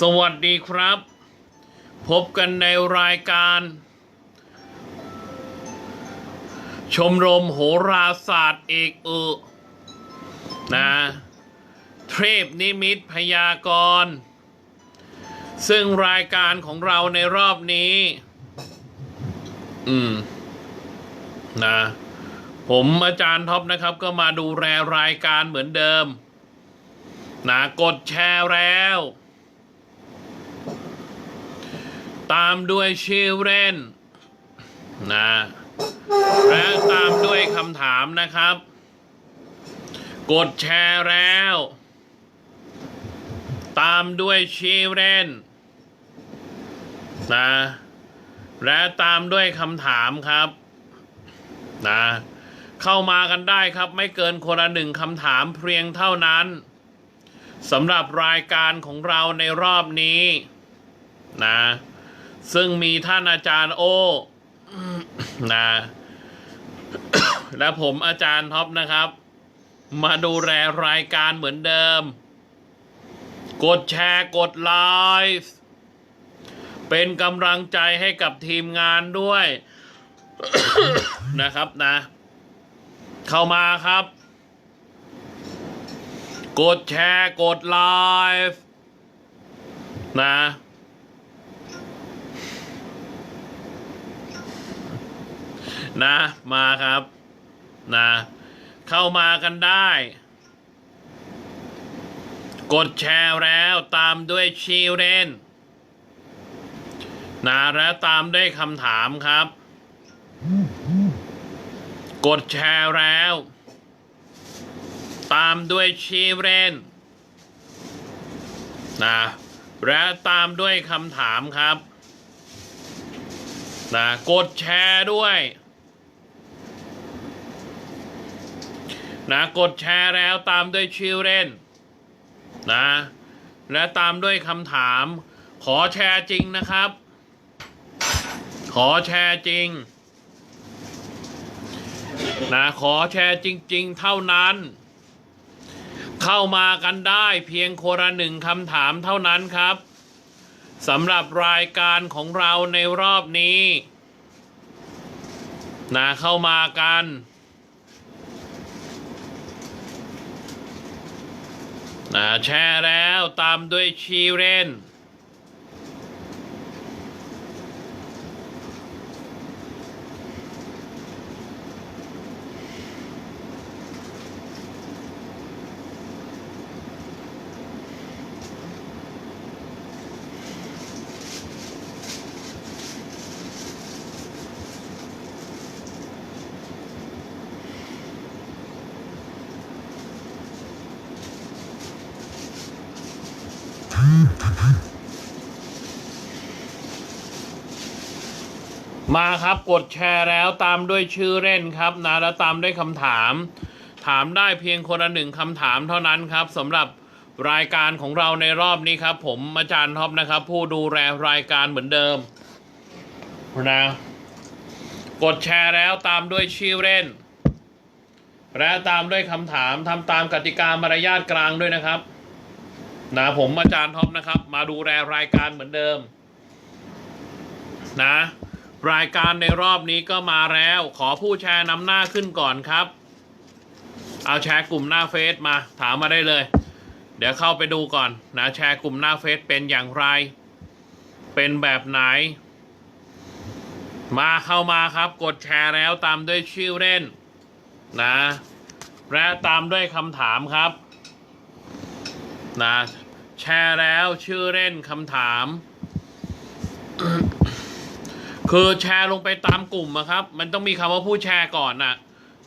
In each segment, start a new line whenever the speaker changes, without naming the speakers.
สวัสดีครับ พบกันในรายการ ชมรมโหราศาสตร์เอกเออนะเทพนิมิตพยากรณ์ ซึ่งรายการของเราในรอบนี้ อืม นะ ผมอาจารย์ท็อปนะครับ ก็มาดูแลรายการเหมือนเดิม นะ กดแชร์แล้ว ตามด้วยชื่อเล่นนะและตามด้วยคำถามนะครับ กดแชร์แล้ว ตามด้วยชื่อเล่นนะและตามด้วยคำถามครับนะเข้ามากันได้ครับ ไม่เกินคนละหนึ่งคำถามเพียงเท่านั้นสำหรับรายการของเราในรอบนี้นะ ซึ่งมีท่านอาจารย์โอนะและผมอาจารย์ท็อปนะครับ มาดูแลรายการเหมือนเดิม กดแชร์กดไลฟ์เป็นกำลังใจให้กับทีมงานด้วยนะครับนะ เข้ามาครับ กดแชร์กดไลฟ์นะ นะมาครับนะเข้ามากันได้ กดแชร์แล้วตามด้วยชีเรนนะและตามด้วยคำถามครับ กดแชร์แล้ว ตามด้วยชีเรนนะและตามด้วยคำถามครับนะกดแชร์ด้วย นะกดแชร์แล้วตามด้วยชิลเรนนะและตามด้วยคำถาม ขอแชร์จริงนะครับ ขอแชร์จริงนะขอแชร์จริง ๆ เท่านั้น เข้ามากันได้เพียงคนละหนึ่งคำถามเท่านั้นครับสำหรับรายการของเราในรอบนี้นะเข้ามากัน นะ แชร์แล้วตามด้วยชีเรน มาครับกดแชร์แล้วตามด้วยชื่อเล่นครับนะแล้วตามด้วยคำถาม ถามได้เพียงคนละหนึ่งคำถามเท่านั้นครับสำหรับรายการของเราในรอบนี้ครับ ผมอาจารย์ท็อปนะครับ ผู้ดูแลรายการเหมือนเดิมนะกดแชร์แล้วตามด้วยชื่อเล่น และตามด้วยคำถามทำตามกติกามารยาทกลางด้วยนะครับ นะผมอาจารย์ท็อปนะครับ มาดูแลรายการเหมือนเดิม นะ รายการในรอบนี้ก็มาแล้ว ขอผู้แชร์นำหน้าขึ้นก่อนครับ เอาแชร์กลุ่มหน้าเฟซมา ถามมาได้เลย เดี๋ยวเข้าไปดูก่อน นะแชร์กลุ่มหน้าเฟซเป็นอย่างไร เป็นแบบไหน มาเข้ามาครับ กดแชร์แล้วตามด้วยชื่อเล่น นะ และตามด้วยคำถามครับนะ แชร์แล้วชื่อเล่นคำถาม คือแชร์ลงไปตามกลุ่มอะครับ มันต้องมีคำว่าผู้แชร์ก่อนน่ะ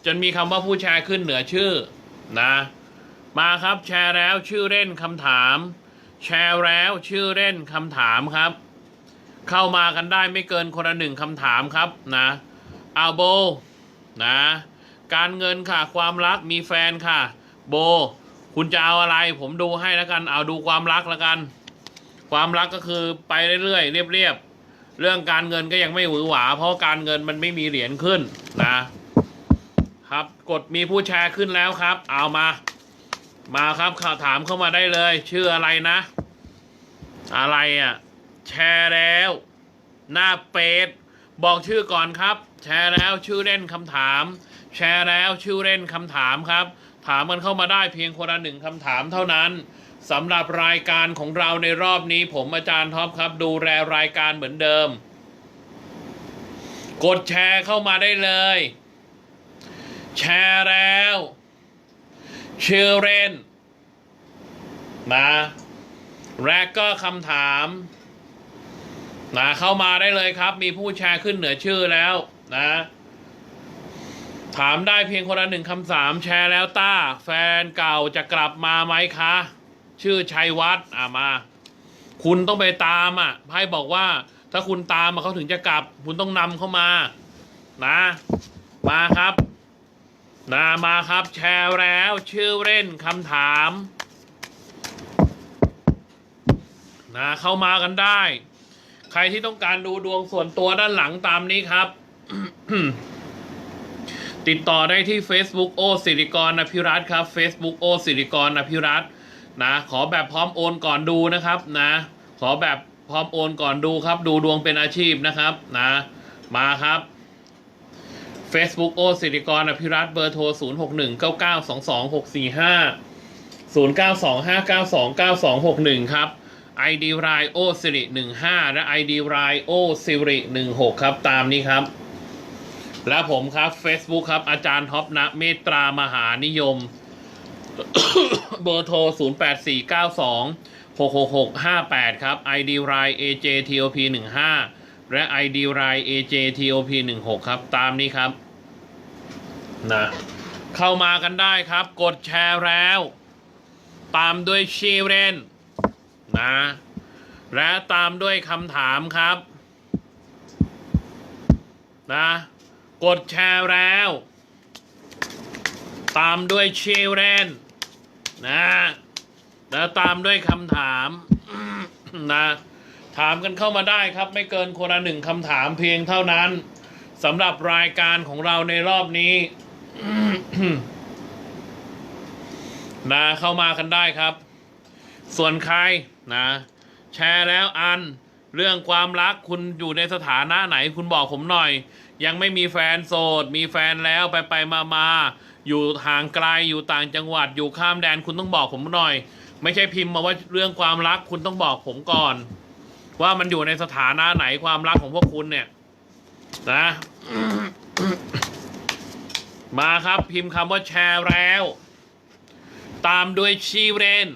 จนมีคำว่าผู้แชร์ขึ้นเหนือชื่อนะ มาครับแชร์แล้วชื่อเล่นคำถาม แชร์แล้วชื่อเล่นคำถามครับ เข้ามากันได้ไม่เกินคนละหนึ่งคำถามครับนะเอาโบนะ การเงินค่ะ ความรักมีแฟนค่ะ โบ คุณจะเอาอะไร ผมดูให้แล้วกัน เอาดูความรักแล้วกัน ความรักก็คือไปเรื่อยๆเรียบๆเรื่องการเงินก็ยังไม่หวือหวา เพราะการเงินมันไม่มีเหรียญขึ้นนะครับกดมีผู้แชร์ขึ้นแล้วครับ เอามา มาครับข่าวถามเข้ามาได้เลย ชื่ออะไรนะ อะไรอะ แชร์แล้ว หน้าเฟซบอกชื่อก่อนครับ แชร์แล้วชื่อเล่นคำถาม แชร์แล้วชื่อเล่นคำถามครับ ถามกันเข้ามาได้เพียงคนละหนึ่งคำถามเท่านั้นสำหรับรายการของเราในรอบนี้ ผมอาจารย์ท็อปครับ ดูแลรายการเหมือนเดิม กดแชร์เข้ามาได้เลย แชร์แล้วชื่อเล่นนะและก็คำถามนะเข้ามาได้เลยครับ มีผู้แชร์ขึ้นเหนือชื่อแล้วนะ ถามได้เพียงคนละหนึ่งคำถามแชร์แล้วต้า แฟนเก่าจะกลับมาไหมคะ ชื่อชัยวัฒน์อะมา คุณต้องไปตามอะไพ่บอกว่า ถ้าคุณตามมาเขาถึงจะกลับ คุณต้องนำเข้ามา นะ มาครับนะมาครับ แชร์แล้ว ชื่อเล่นคำถามนะเข้ามากันได้ ใครที่ต้องการดูดวงส่วนตัวด้านหลังตามนี้ครับ ติดต่อได้ที่ Facebook โอสิริกรอภิรัตครับ Facebook โอสิริกรอภิรัตนะขอแบบพร้อมโอนก่อนดูนะครับนะขอแบบพร้อมโอนก่อนดูครับ ดูดวงเป็นอาชีพนะครับนะมาครับ Facebook โอสิริกรอภิรัตเบอร์โทร 0 6 1 9 9 2 2 6 4 5 0 9 2 5 9 2 9 2 6 1 ครับ ID รายโอสิริ15และ ID รายโอสิริ16 ครับ ตามนี้ครับ และผมครับ Facebook ครับ อาจารย์ท็อปนะเมตตามหานิยม เบอร์โทร 0 8 4 9 2 6 6 6 5 8 ครับ ID ราย AJTOP 15และ ID ราย AJTOP 16ครับ ตามนี้ครับ นะ เข้ามากันได้ครับ กดแชร์แล้ว ตามด้วยชีเรนนะ และตามด้วยคำถามครับ นะ กดแชร์แล้ว ตามด้วยเชีเรนนะแล้วตามด้วยคำถามนะถามกันเข้ามาได้ครับไม่เกินคนละหนึ่งคำถามเพียงเท่านั้นสำหรับรายการของเราในรอบนี้นะเข้ามากันได้ครับ ส่วนใครนะ แชร์แล้วอัน เรื่องความรักคุณอยู่ในสถานะไหนคุณบอกผมหน่อย ยังไม่มีแฟนโสด มีแฟนแล้วไปไปมามาอยู่ห่างไกลอยู่ต่างจังหวัดอยู่ข้ามแดนคุณต้องบอกผมหน่อย ไม่ใช่พิมพ์มาว่าเรื่องความรักคุณต้องบอกผมก่อน ว่ามันอยู่ในสถานะไหนความรักของพวกคุณเนี่ยนะมาครับพิมพ์คำว่าแชร์แล้ว ตามด้วยชีเรน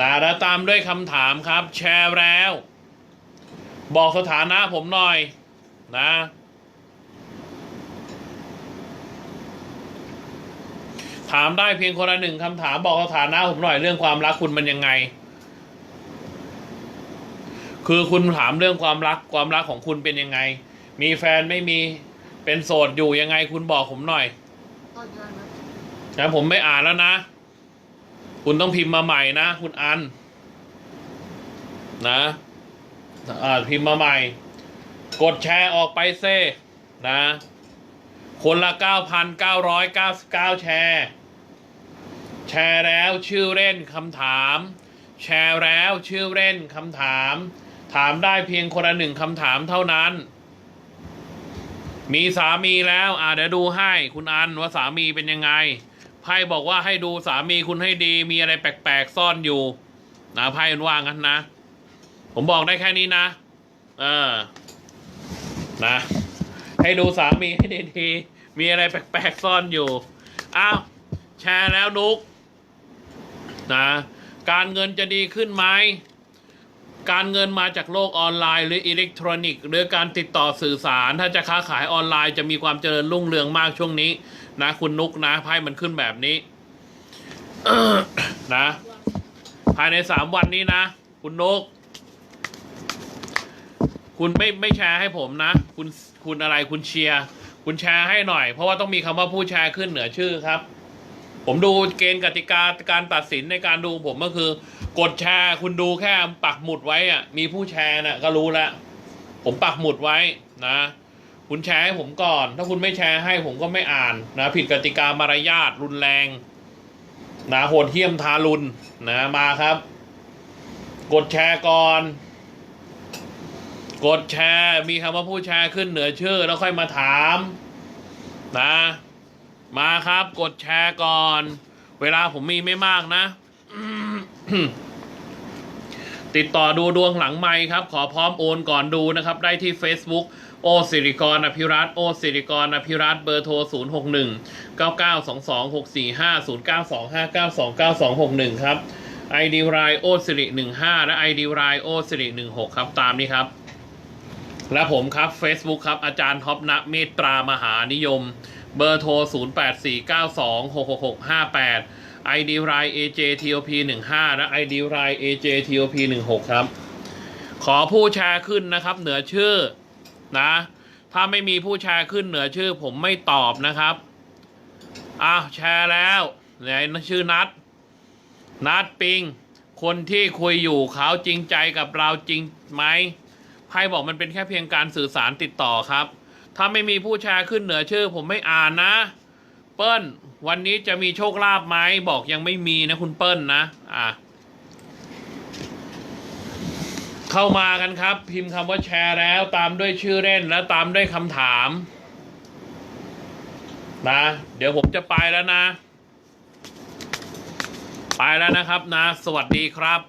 นะแล้วตามด้วยคำถามครับ แชร์แล้ว บอกสถานะผมหน่อยนะถามได้เพียงคนละหนึ่งคำถามบอกสถานะผมหน่อยเรื่องความรักคุณมันยังไง คือคุณถามเรื่องความรักความรักของคุณเป็นยังไง มีแฟนไม่มีเป็นโสดอยู่ยังไงคุณบอกผมหน่อย
ก็เดือนนะ
นะผมไม่อ่านแล้วนะ คุณต้องพิมพ์มาใหม่นะ คุณอัน นะอ่าพิมพ์มาใหม่ กดแชร์ออกไปเซ่นะ คนละ 9,999 แชร์ แชร์แล้วชื่อเล่นคำถาม แชร์แล้วชื่อเล่นคำถาม ถามได้เพียงคนละหนึ่งคำถามเท่านั้น มีสามีแล้ว อ่าเดี๋ยวดูให้ คุณอันว่าสามีเป็นยังไง ไพ่บอกว่าให้ดูสามีคุณให้ดี มีอะไรแปลกๆซ่อนอยู่นะไพ่มันว่างั้นนะ ผมบอกได้แค่นี้นะ เออ นะ ให้ดูสามีให้ดีๆมีอะไรแปลกๆซ่อนอยู่อ้าวแชร์แล้วนุกนะ การเงินจะดีขึ้นไหม การเงินมาจากโลกออนไลน์หรืออิเล็กทรอนิกส์ หรือการติดต่อสื่อสาร ถ้าจะค้าขายออนไลน์จะมีความเจริญรุ่งเรืองมากช่วงนี้ นะคุณนุกนะไพ่มันขึ้นแบบนี้นะ ภายในสามวันนี้นะ คุณนุก คุณไม่ไม่แชร์ให้ผมนะ คุณคุณอะไรคุณเชียร์ คุณแชร์ให้หน่อย เพราะว่าต้องมีคำว่าผู้แชร์ขึ้นเหนือชื่อครับ ผมดูเกณฑ์กติกาการตัดสินในการดูผมก็คือ กดแชร์คุณดูแค่ปักหมุดไว้อะมีผู้แชร์น่ะก็รู้ล้วผมปักหมุดไว้นะ คุณแชร์ให้ผมก่อน ถ้าคุณไม่แชร์ให้ผมก็ไม่อ่านนะ ผิดกติกามารยาทรุนแรงนะโหดเหี้ยมทารุณนะมาครับ กดแชร์ก่อน กดแชร์มีคำว่าผู้แชร์ขึ้นเหนือชื่อแล้วค่อยมาถาม นะ มาครับ กดแชร์ก่อน เวลาผมมีไม่มากนะ ติดต่อดูดวงหลังไมค์ครับ ขอพร้อมโอนก่อนดูนะครับ ได้ที่ Facebook โอสิริกรอภิรัตโอสิริกรอภิรัตเบอร์โทร 0 6 1 9 9 2 2 6 4 5 0 9 2 5 9 2 9 2 6 1 ครับ ID รายโอสิริ15 และ ID รายโอสิริ16 ครับตามนี้ครับ และผมครับ Facebook ครับ อาจารย์ท็อปณเมตรามหานิยม เบอร์โทร 0849266658 ID ราย AJTOP 15และ ID ราย AJTOP 16ครับ ขอผู้แชร์ขึ้นนะครับ เหนือชื่อนะ ถ้าไม่มีผู้แชร์ขึ้นเหนือชื่อ ผมไม่ตอบนะครับอ้าวแชร์แล้วไหนชื่อนัดนัดปิง คนที่คุยอยู่เขาจริงใจกับเราจริงไหมไพ่บอกมันเป็นแค่เพียงการสื่อสารติดต่อครับ ถ้าไม่มีผู้แชร์ขึ้นเหนือชื่อ ผมไม่อ่านนะ เปิ้ล วันนี้จะมีโชคลาภไหมบอกยังไม่มีนะคุณเปิ้ลนะ อะ เข้ามากันครับ พิมพ์คำว่าแชร์แล้ว ตามด้วยชื่อเล่นแล้วตามด้วยคำถาม นะ เดี๋ยวผมจะไปแล้วนะ ไปแล้วนะครับนะ สวัสดีครับ